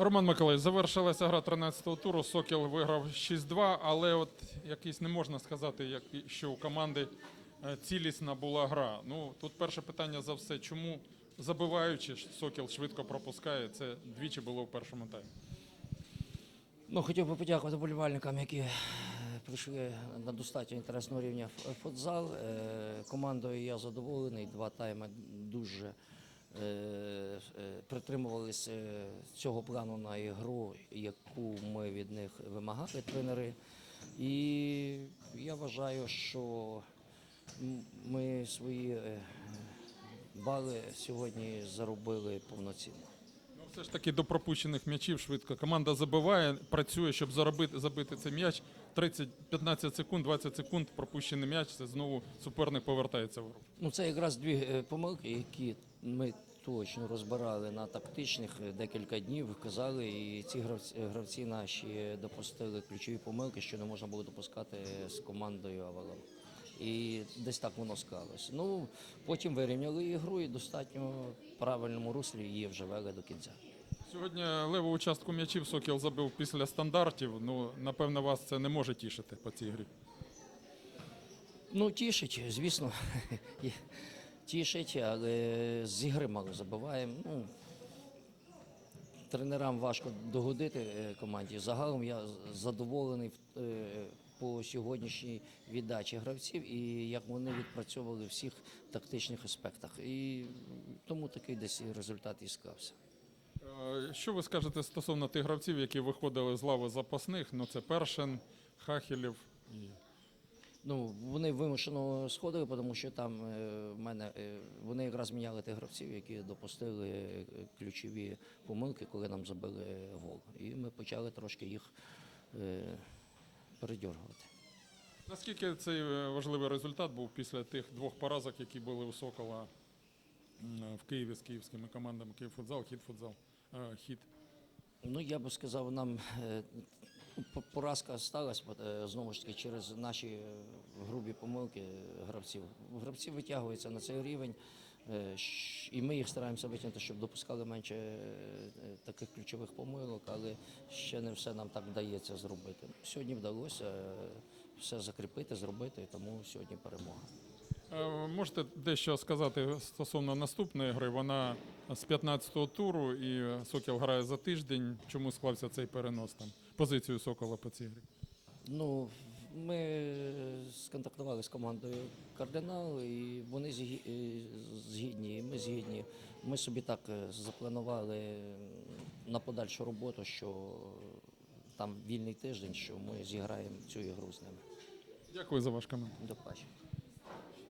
Роман Миколаївич, завершилася гра 13-го туру. Сокіл виграв 6-2, але от якийсь не можна сказати, як, що у команди е, цілісна була гра. Ну тут перше питання за все, чому забиваючи Сокіл швидко пропускає. Це двічі було в першому таймі. Ну, хотів би подякувати болівальникам, які е, прийшли на достатньо інтересного рівня в футзал. Е, Командою я задоволений. Два тайми дуже притримувалися е, цього плану на ігру, яку ми від них вимагали, тренери. І я вважаю, що ми свої е, бали сьогодні заробили повноцінно. Все ж таки до пропущених м'ячів швидко. Команда забиває, працює, щоб заробити, забити цей м'яч. 30-15 секунд, 20 секунд пропущений м'яч. Це знову суперник повертається в гру. Ну, це якраз дві е, помилки, які ми точно розбирали на тактичних е, декілька днів, казали, і ці гравці, гравці наші допустили ключові помилки, що не можна було допускати з командою Авалон. І десь так воно склалось. Ну, потім вирівняли ігру і достатньо правильному руслі її вже вели до кінця. Сьогодні леву участку м'ячів Сокіл забив після стандартів. Ну, напевно, вас це не може тішити по цій грі. Ну, тішить, звісно, тішить, але з ігри мало забиваємо. Ну, тренерам важко догодити е, команді. Загалом я задоволений е, по сьогоднішній віддачі гравців і як вони відпрацьовували в всіх тактичних аспектах. І тому такий десь результат і склався. Е, Що ви скажете стосовно тих гравців, які виходили з лави запасних? Ну, це Першин, Хахілєв і Ну, вони вимушено сходили, тому що там е, в мене е, вони якраз міняли тих гравців, які допустили ключові помилки, коли нам забили гол. І ми почали трошки їх передьоргувати. Наскільки цей е, важливий результат був після тих двох поразок, які були у Сокола в Києві з київськими командами Київфутзал, Хід-футзал, е, Хід. Ну, я би сказав, нам е, поразка сталася знову ж таки через наші грубі помилки гравців. Гравці витягуються на цей рівень, і ми їх стараємося витягнути, щоб допускали менше е, таких ключових помилок, але ще не все нам так вдається зробити. Сьогодні вдалося е, все закріпити, зробити, тому сьогодні перемога. Е, Можете дещо сказати стосовно наступної гри? Вона з 15-го туру і е, Сокіл грає за тиждень. Чому склався цей перенос там? Позицію Сокола по цій грі? Ну, ми сконтактували з командою Кардинал, і вони е, згідні, і ми згідні. Ми собі так е, запланували на подальшу роботу, що там вільний тиждень, що ми зіграємо цю ігру з ними. Дякую за ваш комент. До побачення.